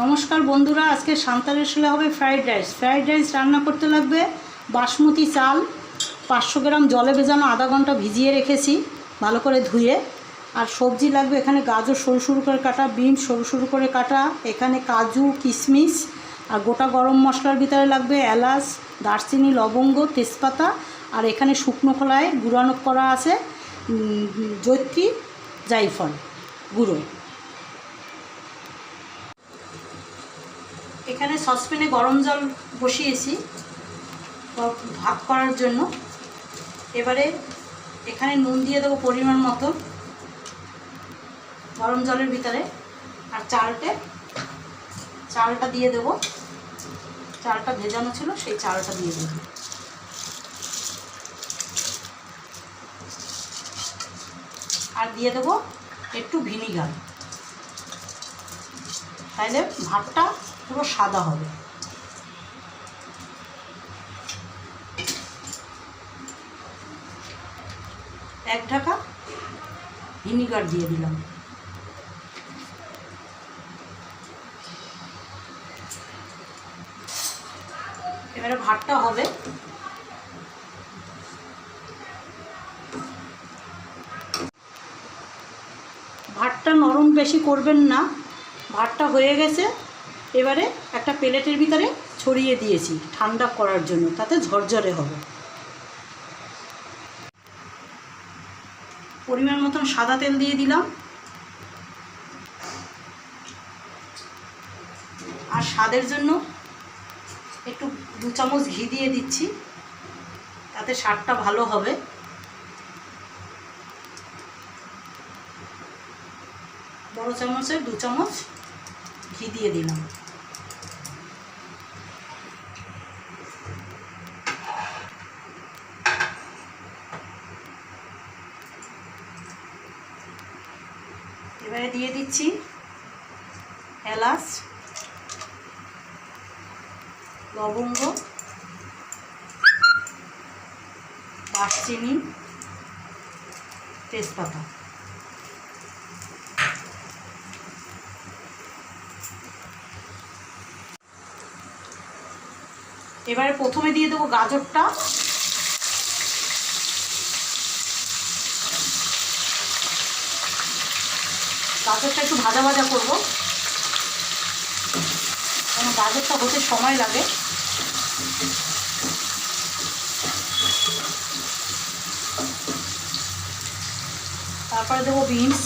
নমস্কার বন্ধুরা, আজকে সান্তারেশলে হবে ফ্রাইড রাইস। ফ্রাইড রাইস রান্না করতে লাগবে বাসমতি চাল, পাঁচশো গ্রাম জলে ভেজানো আধা ঘণ্টা ভিজিয়ে রেখেছি, ভালো করে ধুয়ে। আর সবজি লাগবে এখানে গাজর সরু সরু করে কাটা বিন সরু সরু করে কাটা, এখানে কাজু, কিশমিশ, আর গোটা গরম মশলার ভিতরে লাগবে এলাচ, দারচিনি, লবঙ্গ, তেজপাতা, আর এখানে শুকনো খোলায় গুঁড়ানো করা আছে জৈত্রী জাইফল, গুঁড়ো। এখানে সসপ্যানে গরম জল বসিয়েছি ভ- ভাত করার জন্য। এবারে এখানে নুন দিয়ে দেবো পরিমাণ মতো গরম জলের ভিতরে। আর চালটা চালটা দিয়ে দেবো। চালটা ভেজানো ছিল, সেই চালটা দিয়ে দেবো। আর দিয়ে দেবো একটু ভিনিগার। তাইলে ভাতটা পুরো সাদা হবে। এক ঢাকা ভিনিগার দিয়ে দিলাম। এবারে ভাতটা হবে। ভাতটা নরম বেশি করবেন না। ভাতটা হয়ে গেছে। এবারে একটা প্লেটের ভিতরে ছড়িয়ে দিয়েছি ঠান্ডা করার জন্য, তাতে ঝরঝরে হবে। পরিমাণ মতন সাদা তেল দিয়ে দিলাম। আর স্বাদের জন্য একটু দু চামচ ঘি দিয়ে দিচ্ছি, তাতে স্বাদটা ভালো হবে। বড় চামচের দু চামচ ঘি দিয়ে দিলাম। এবারে দিয়ে দিচ্ছি এলাচ লবঙ্গ দারচিনি তেজপাতা। এবারে প্রথমে দিয়ে দেবো গাজরটা। গাজরটা একটু ভাজা ভাজা করব। কারণ গাজরটা হতে সময় লাগে। তারপরে দেবো বিনস।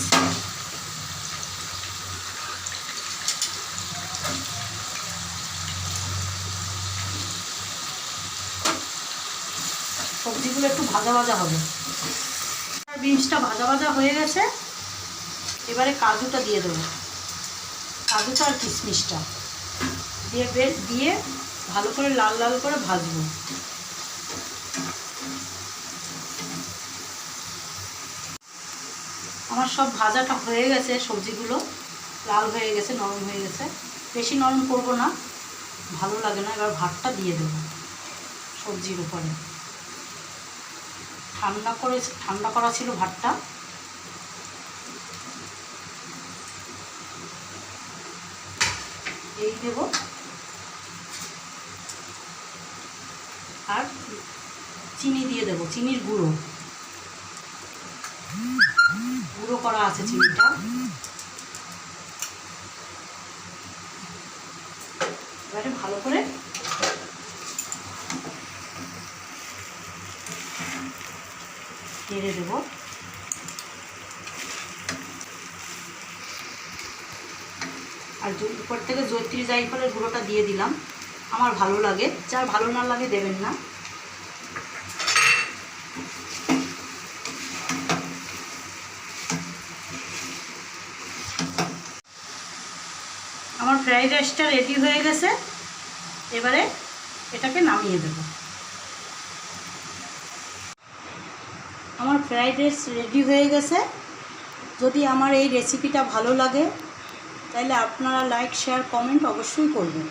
সবজিগুলো একটু ভাজা ভাজা হবে। বিনসটা ভাজা ভাজা হয়ে গেছে। এবারে কাজুটা দিয়ে দেবো। কাজুটা আর কিশমিশটা। দিয়ে বেশ, দিয়ে ভালো করে লাল লাল করে ভাজবো। আমার সব ভাজাটা হয়ে গেছে, সবজিগুলো লাল হয়ে গেছে, নরম হয়ে গেছে। বেশি নরম করব না, ভালো লাগে না, এবার ভাতটা দিয়ে দেবো সবজির উপরে। ঠান্ডা করে ঠান্ডা করা ছিল ভাতটা। এই দেব। আর চিনি দিয়ে দেবো, চিনির গুঁড়ো। গুঁড়ো করা আছে চিনিটা। এবারে ভালো করে নেড়ে দেবো। আর উপর থেকে জৈত্রী জাইফলের গুঁড়োটা দিয়ে দিলাম। আমার ভালো লাগে। যার ভালো না লাগে দেবেন না। আমার ফ্রাইড রাইসটা রেডি হয়ে গেছে। এবারে এটাকে নামিয়ে দেব। আমার ফ্রাইড রাইস রেডি হয়ে গেছে। যদি আমার এই রেসিপিটা ভালো লাগে তাহলে আপনারা লাইক শেয়ার কমেন্ট অবশ্যই করবেন।